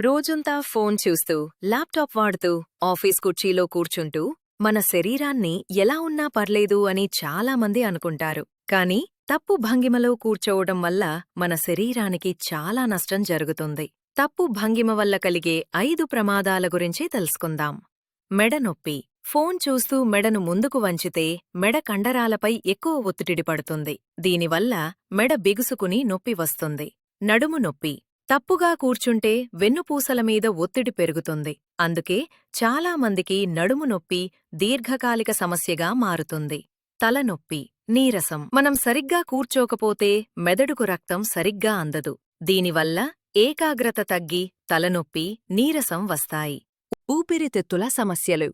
రోజంతా ఫోన్ చూస్తూ ల్యాప్టాప్ వాడుతూ ఆఫీస్ కుర్చీలో కూర్చుంటూ మన శరీరాన్ని ఎలా ఉన్నా పర్లేదు అని చాలామంది అనుకుంటారు. కాని తప్పు భంగిమలో కూర్చోవడం వల్ల మన శరీరానికి చాలా నష్టం జరుగుతుంది. తప్పు భంగిమ వల్ల కలిగే ఐదు ప్రమాదాల గురించి తెలుసుకుందాం. మెడ నొప్పి. ఫోన్ చూస్తూ మెడను ముందుకు వంచితే మెడ కండరాలపై ఎక్కువ ఒత్తిడి పడుతుంది. దీనివల్ల మెడ బిగుసుకుని నొప్పి వస్తుంది. నడుము నొప్పి. తప్పుగా కూర్చుంటే వెన్నుపూసల మీద ఒత్తిడి పెరుగుతుంది. అందుకే చాలామందికి నడుము నొప్పి దీర్ఘకాలిక సమస్యగా మారుతుంది. తలనొప్పి నీరసం. మనం సరిగ్గా కూర్చోకపోతే మెదడుకు రక్తం సరిగ్గా అందదు. దీనివల్ల ఏకాగ్రత తగ్గి తలనొప్పి నీరసం వస్తాయి. ఊపిరితిత్తుల సమస్యలు.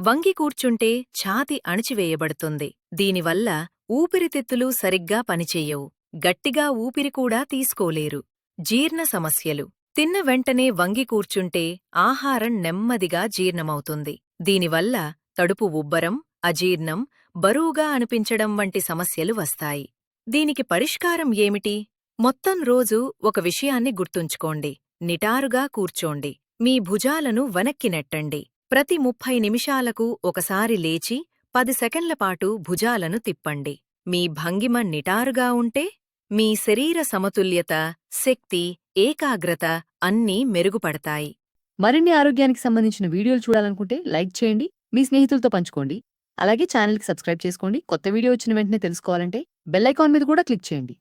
వంగి కూర్చుంటే ఛాతి అణిచివేయబడుతుంది. దీనివల్ల ఊపిరితిత్తులు సరిగ్గా పనిచెయ్యవు గట్టిగా ఊపిరి కూడా తీసుకోలేరు. జీర్ణ సమస్యలు. తిన్న వెంటనే వంగి కూర్చుంటే ఆహారం నెమ్మదిగా జీర్ణమవుతుంది. దీనివల్ల తడుపు ఉబ్బరం అజీర్ణం బరువుగా అనిపించడం వంటి సమస్యలు వస్తాయి. దీనికి పరిష్కారం ఏమిటి? మొత్తం రోజు ఒక విషయాన్ని గుర్తుంచుకోండి. నిటారుగా కూర్చోండి. మీ భుజాలను వెనక్కి నెట్టండి. ప్రతి ముప్పై నిమిషాలకు ఒకసారి లేచి పది సెకండ్లపాటు భుజాలను తిప్పండి. మీ భంగిమ నిటారుగా ఉంటే మీ శరీర సమతుల్యత శక్తి ఏకాగ్రత అన్నీ మెరుగుపడతాయి. మరిన్ని ఆరోగ్యానికి సంబంధించిన వీడియోలు చూడాలనుకుంటే లైక్ చేయండి మీ స్నేహితులతో పంచుకోండి. అలాగే ఛానల్కి సబ్స్క్రైబ్ చేసుకోండి. కొత్త వీడియో వచ్చిన వెంటనే తెలుసుకోవాలంటే బెల్ ఐకాన్ మీద కూడా క్లిక్ చేయండి.